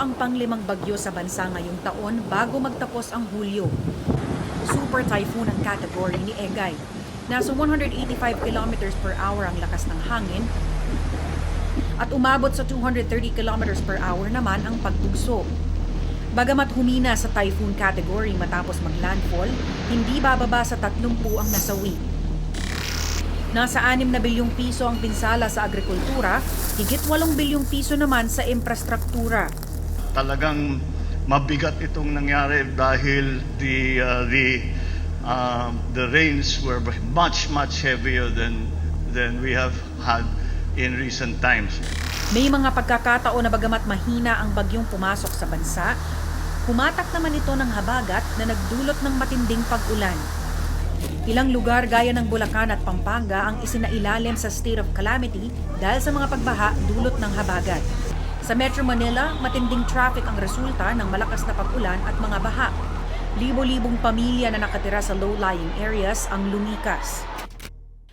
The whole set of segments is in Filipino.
ang panglimang bagyo sa bansa ngayong taon bago magtapos ang Hulyo. Super typhoon ang category ni Egay. Nasa 185 kilometers per hour ang lakas ng hangin at umabot sa 230 kilometers per hour naman ang pagtugso. Bagamat humina sa typhoon category matapos maglandfall, hindi bababa sa 30 ang nasawi. Nasa 6 na bilyong piso ang pinsala sa agrikultura, higit 8 bilyong piso naman sa infrastruktura. Talagang mabigat itong nangyari dahil the uh, the um, the rains were much much heavier than than we have had in recent times. May mga pagkakataon na bagamat mahina ang bagyong pumasok sa bansa, humatak naman ito ng habagat na nagdulot ng matinding pag-ulan. Ilang lugar gaya ng Bulacan at Pampanga ang isinailalim sa state of calamity dahil sa mga pagbaha dulot ng habagat. Sa Metro Manila, matinding traffic ang resulta ng malakas na pag-ulan at mga baha. Libo-libong pamilya na nakatira sa low-lying areas ang lumikas.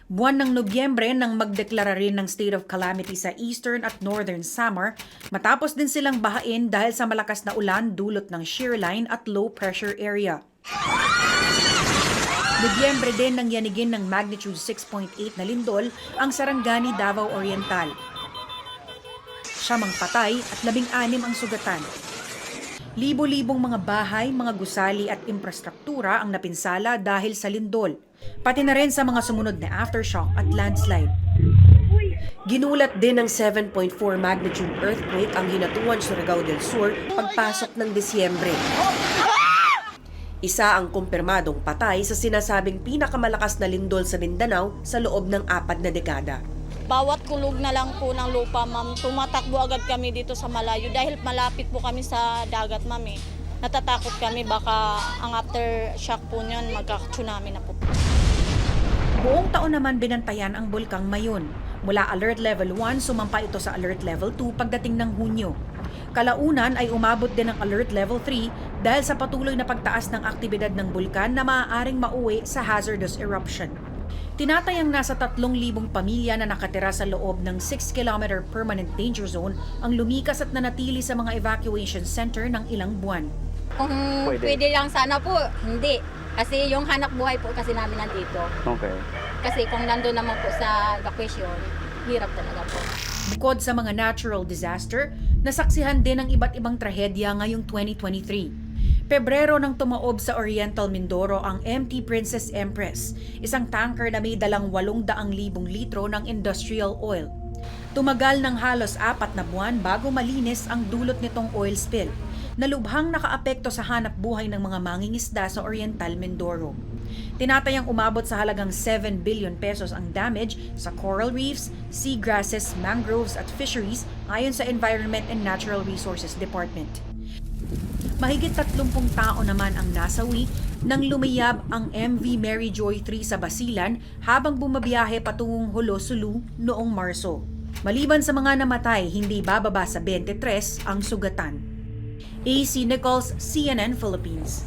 Buwan ng Nobyembre nang magdeklara rin ng state of calamity sa eastern at northern Samar matapos din silang bahain dahil sa malakas na ulan dulot ng shear line at low pressure area. Nobyembre din nang yanigin ng magnitude 6.8 na lindol ang Sarangani, Davao Oriental. Siyamang patay at labing-anim ang sugatan. Libo-libong mga bahay, mga gusali at infrastruktura ang napinsala dahil sa lindol, pati na rin sa mga sumunod na aftershock at landslide. Ginulat din ng 7.4 magnitude earthquake ang hinatuan Surigao del Sur pagpasok ng Disyembre. Isa ang kumpirmadong patay sa sinasabing pinakamalakas na lindol sa Mindanao sa loob ng apat na dekada. Bawat kulog na lang po ng lupa, ma'am, tumatakbo agad kami dito sa malayo dahil malapit po kami sa dagat, ma'am. Eh. Natatakot kami baka ang aftershock po niyon magka-tsunami na po. Buong taon naman binantayan ang bulkang Mayon. Mula Alert Level 1, sumampa ito sa Alert Level 2 pagdating ng Hunyo. Kalaunan ay umabot din ng Alert Level 3 dahil sa patuloy na pagtaas ng aktibidad ng bulkan na maaaring mauwi sa hazardous eruption. Tinatayang nasa 3,000 pamilya na nakatira sa loob ng 6-kilometer permanent danger zone ang lumikas at nanatili sa mga evacuation center ng ilang buwan. Kung pwede. lang sana po, hindi. Kasi yung hanap buhay po kasi namin nandito. Okay. Kasi kung nandun naman po sa evacuation, hirap talaga po. Bukod sa mga natural disaster, nasaksihan din ang iba't ibang trahedya ngayong 2023. Pebrero nang tumaob sa Oriental Mindoro ang MT Princess Empress, isang tanker na may dalang 800,000 litro ng industrial oil. Tumagal ng halos apat na buwan bago malinis ang dulot nitong oil spill, na lubhang nakaapekto sa hanap buhay ng mga mangingisda sa Oriental Mindoro. Tinatayang umabot sa halagang 7 billion pesos ang damage sa coral reefs, seagrasses, mangroves at fisheries ayon sa Environment and Natural Resources Department. Mahigit 30 tao naman ang nasawi nang lumiyab ang MV Mary Joy 3 sa Basilan habang bumabiyahe patungong Hulo, Sulu noong Marso. Maliban sa mga namatay, hindi bababa sa 23 ang sugatan. AC Nichols, CNN Philippines.